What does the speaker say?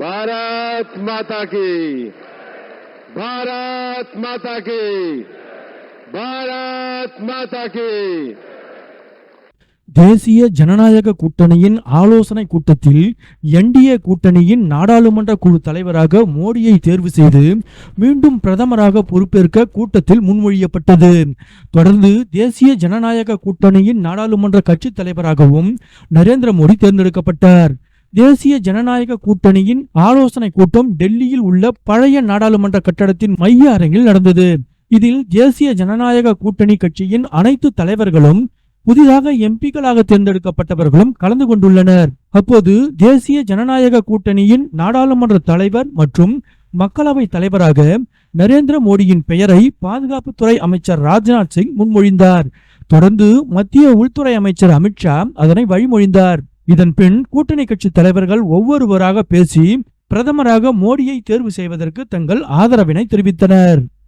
பாரத் மாதா கி பாரத் மாதா கி பாரத் மாதா கி தேசிய ஜனநாயக கூட்டணியின் ஆலோசனை கூட்டத்தில் என்டிஏ கூட்டணியின் நாடாளுமன்ற குழு தலைவராக மோடியை தேர்வு செய்து மீண்டும் பிரதமராக பொறுப்பேற்க கூட்டத்தில் முன்மொழியப்பட்டது. தொடர்ந்து தேசிய ஜனநாயக கூட்டணியின் நாடாளுமன்ற கட்சித் தலைவராகவும் நரேந்திர மோடி தேர்ந்தெடுக்கப்பட்டார். தேசிய ஜனநாயக கூட்டணியின் ஆலோசனை கூட்டம் டெல்லியில் உள்ள பழைய நாடாளுமன்ற கட்டடத்தின் மைய அரங்கில் நடந்தது. இதில் தேசிய ஜனநாயக கூட்டணி கட்சியின் அனைத்து தலைவர்களும் புதிதாக எம்பிக்களாக தேர்ந்தெடுக்கப்பட்டவர்களும் கலந்து கொண்டுள்ளனர். அப்போது தேசிய ஜனநாயக கூட்டணியின் நாடாளுமன்ற தலைவர் மற்றும் மக்களவை தலைவராக நரேந்திர மோடியின் பெயரை பாதுகாப்புத்துறை அமைச்சர் ராஜ்நாத் சிங் முன்மொழிந்தார். தொடர்ந்து மத்திய உள்துறை அமைச்சர் அமித்ஷா அதனை வழிமொழிந்தார். இதன் பின் கூட்டணி கட்சி தலைவர்கள் ஒவ்வொருவராக பேசி பிரதமராக மோடியை தேர்வு செய்வதற்கு தங்கள் ஆதரவினை தெரிவித்தனர்.